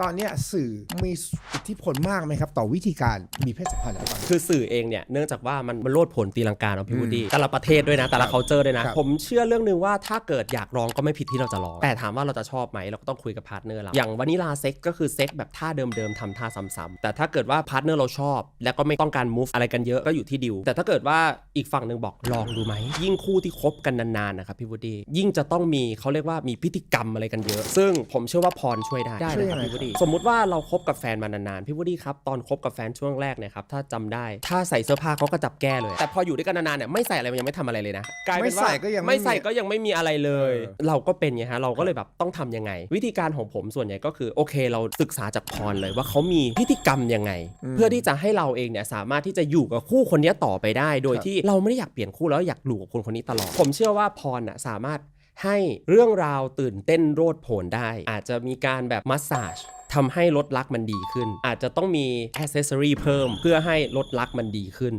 ตอนเนี้ยสื่อมีอิทธิพลมากไหมครับ ต่อวิธีการมีเพศสัมพันธ์แล้วตอนนี้คือสื่อเองเนี่ยเนื่องจากว่ามันมันโลดผลตีลังกาเนาะพี่วูดดี้แต่ละประเทศด้วยนะ แต่ละครับเคาเจอร์ด้วยนะ ครับผมเชื่อเรื่องหนึงว่าถ้าเกิดอยากลองก็ไม่ผิดที่เราจะลอง แต่ถามว่าเราจะชอบไหมเราก็ต้องคุยกับพาร์ทเนอร์เราอย่างวานิลาเซ็กก็คือเซ็กแบบท่าเดิมๆทำท่าซ้ำๆแต่ถ้าเกิดว่าพาร์ทเนอร์เราชอบ แล้วก็ไม่ต้องการ move อะไรกันเยอะก็อยู่ที่ดิวแต่ถ้าเกิดว่าอีกฝั่งหนึ่งบอกลองดูไหมยิ่งคู่ที่คบกันนานๆนะครับพี่วูดดี้ยิ่งจะต้องมีเขาเรียกว่ามีพิธีกรรมอะไรกันเยอะ ซึ่งผมเชื่อว่าพรช่วยได้ได้ช่วยนะคยัรับงไง พี่วูดดี้สมมุติว่าเราคบกับแฟนมานานๆ พี่วูดดี้ครับ ตอนคบกับแฟนช่วงแรกเนี่ยครับ ถ้าจำได้ ถ้าใส่เสื้อผ้าเขาก็จับแก้เลย แต่พออยู่ด้วยกันนานๆเนี่ยไม่ใส่อะไรมันยังไม่ทำอะไรเลยนะกลายเป็นว่าไม่ใส่ก็ยังไม่ไม่ใส่มีก็ยังไม่มีอะไรเลย เออ เราก็เป็นไงฮะ เราก็เลยแบบต้องทำยังไง วิธีการของผมส่วนใหญ่ก็คือโอเค เราศึกษาจากพรเลยว่าเขามีพิธีกรรมยังไง เพื่อที่จะให้เราเองเนี่ยสามารถที่จะอยู่กับคู่คนเนี้ยต่อไปได้ โดยที่เราไม่ได้อยากเปลี่ยนคู่แล้วอยากอยู่กับคนคนนี้ตลอด ผมเชื่อว่าพรน่ะสามารถ ให้เรื่องราวตื่นเต้นโรดโผนได้ อาจจะมีการแบบมัสซาจทำให้รถลักมันดีขึ้น อาจจะต้องมีแอสเซสซอรีเพิ่มเพื่อให้รถลักมันดีขึ้น